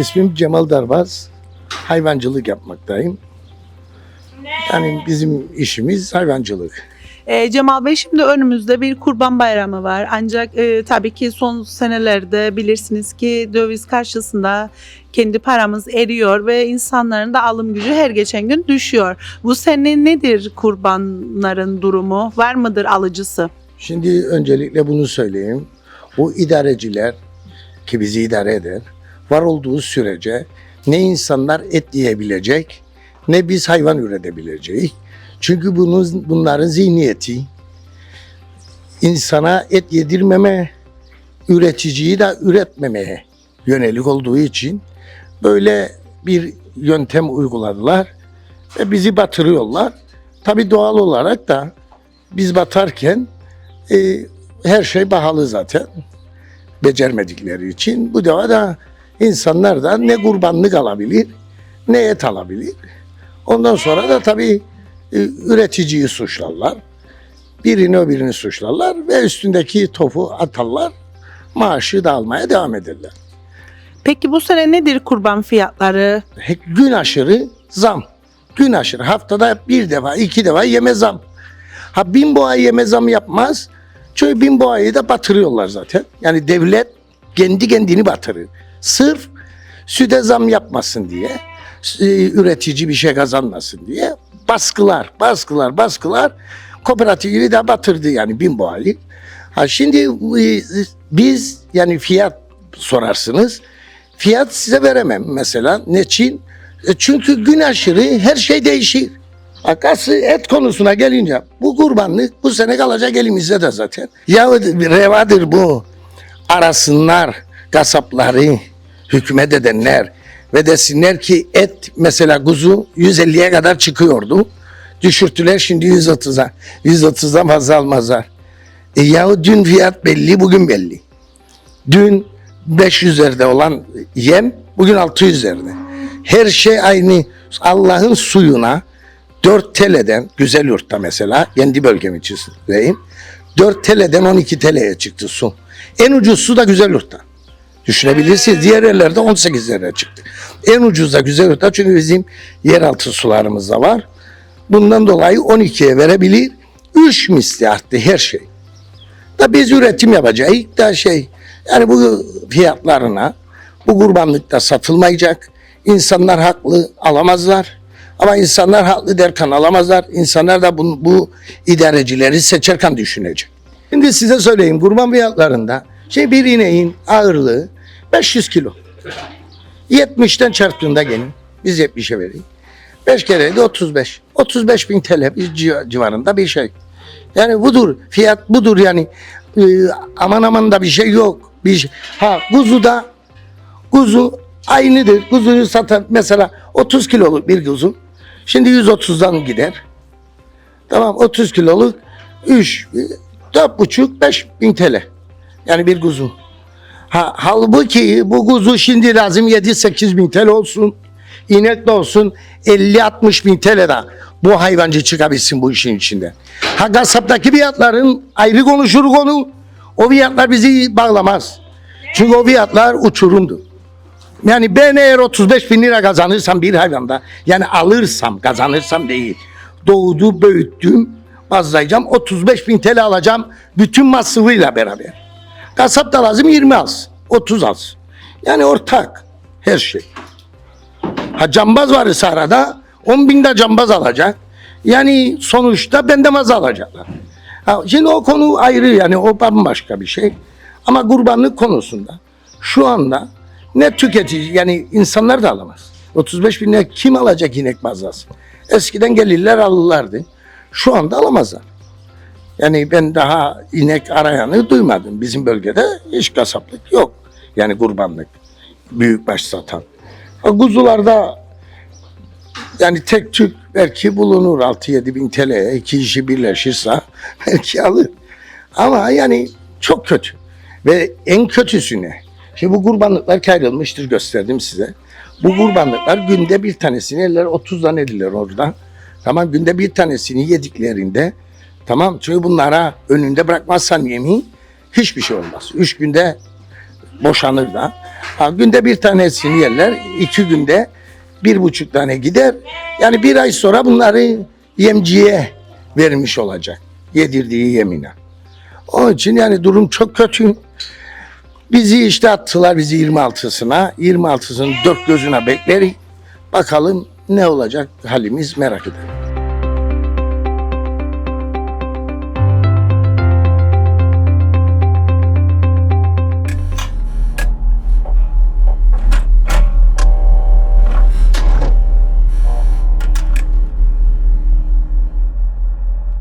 İsmim Cemal Darbaz. Hayvancılık yapmaktayım. Yani bizim işimiz hayvancılık. E, Cemal Bey şimdi önümüzde bir kurban bayramı var. Ancak e, tabii ki son senelerde bilirsiniz ki döviz karşısında kendi paramız eriyor ve insanların da alım gücü her geçen gün düşüyor. Bu sene nedir kurbanların durumu? Var mıdır alıcısı? Şimdi öncelikle bunu söyleyeyim. Bu idareciler ki bizi idare eder, var olduğu sürece ne insanlar et yiyebilecek ne biz hayvan üretebileceğiz. Çünkü bunun, bunların zihniyeti insana et yedirmeme, üreticiyi de üretmemeye yönelik olduğu için böyle bir yöntem uyguladılar ve bizi batırıyorlar. Tabii doğal olarak da biz batarken e, her şey pahalı zaten. Becermedikleri için. Bu defa da insanlar da ne kurbanlık alabilir ne et alabilir. Ondan sonra da tabii e, üreticiyi suçlarlar. Birini öbürünü suçlarlar ve üstündeki topu atarlar. Maaşı da almaya devam ederler. Peki bu sene nedir kurban fiyatları? Gün aşırı zam. Gün aşırı. Haftada bir defa, iki defa yeme zam. Ha bin boğa yeme zam yapmaz. Çünkü bin boğayı da batırıyorlar zaten. Yani devlet kendi kendini batırır. Sırf süte zam yapmasın diye, e, üretici bir şey kazanmasın diye baskılar, baskılar, baskılar kooperatifi de batırdı yani bin boğayı. Ha şimdi e, biz yani fiyat sorarsınız. Fiyat size veremem mesela. Niçin? E Çünkü gün aşırı her şey değişir. Akası et konusuna gelince bu kurbanlık bu sene kalacak elimizde de zaten. Ya revadır bu arasınlar kasapları hükmet edenler ve desinler ki et mesela kuzu 150'ye kadar çıkıyordu. Düşürttüler şimdi 130'a. 130'dan fazla almazlar. E yahu dün fiyat belli bugün belli. Dün 500'lerde olan yem bugün 600'lerde. Her şey aynı Allah'ın suyuna 4 TL'den güzel yurtta mesela kendi bölgemi çizeyim. 4 TL'den 12 TL'ye çıktı su. En ucuz su da güzel yurtta. Düşünebilirsiniz. Diğer yerlerde 18 liraya çıktı. En ucuz da güzel yurtta çünkü bizim yeraltı sularımız da var. Bundan dolayı 12'ye verebilir. 3 misli arttı her şey. Da biz üretim yapacağız. Da şey yani bu fiyatlarına bu kurbanlıkta satılmayacak. İnsanlar haklı alamazlar. Ama insanlar haklı derken alamazlar. İnsanlar da bu, bu idarecileri seçerken düşünecek. Şimdi size söyleyeyim kurban fiyatlarında şey bir ineğin ağırlığı 500 kilo. 70'ten çarptığında gelin. Biz 70'e vereyim. 5 kere de 35. 35 bin TL bir civ- civarında bir şey. Yani budur. Fiyat budur yani. Ee, aman aman da bir şey yok. Bir şey. Ha kuzu da kuzu aynıdır. Kuzuyu satan mesela 30 kiloluk bir kuzu. Şimdi 130'dan gider. Tamam 30 kiloluk 3 4,5 5 bin TL. Yani bir kuzu. Ha, halbuki bu kuzu şimdi lazım 7-8 bin TL olsun. İnek de olsun 50-60 bin TL da bu hayvancı çıkabilsin bu işin içinde. Ha kasaptaki fiyatların ayrı konuşur konu. O fiyatlar bizi bağlamaz. Çünkü o fiyatlar uçurumdur. Yani ben eğer 35 bin lira kazanırsam bir hayvanda yani alırsam kazanırsam değil. Doğdu büyüttüm bazlayacağım 35 bin TL alacağım bütün masrafıyla beraber. Kasap da lazım 20 az 30 az. Yani ortak her şey. Ha cambaz var arada 10 bin de cambaz alacak. Yani sonuçta benden az alacaklar. Ha, şimdi o konu ayrı yani o bambaşka bir şey. Ama kurbanlık konusunda şu anda ne tüketici yani insanlar da alamaz. 35 bin lira kim alacak inek bazlası? Eskiden gelirler alırlardı. Şu anda alamazlar. Yani ben daha inek arayanı duymadım. Bizim bölgede hiç kasaplık yok. Yani kurbanlık. Büyükbaş satan. Kuzularda yani tek tük belki bulunur 6-7 bin TL'ye iki kişi birleşirse belki alır. Ama yani çok kötü. Ve en kötüsü ne? Şimdi bu kurbanlıklar kayrılmıştır gösterdim size. Bu kurbanlıklar günde bir tanesini eller 30 zannediler orada. Tamam günde bir tanesini yediklerinde tamam çünkü bunlara önünde bırakmazsan yemeği hiçbir şey olmaz. Üç günde boşanır da. Ha, günde bir tanesini yerler. iki günde bir buçuk tane gider. Yani bir ay sonra bunları yemciye vermiş olacak. Yedirdiği yemine. Onun için yani durum çok kötü. Bizi işte attılar bizi 26'sına. 26'sının dört gözüne bekleriz. Bakalım ne olacak halimiz merak edelim.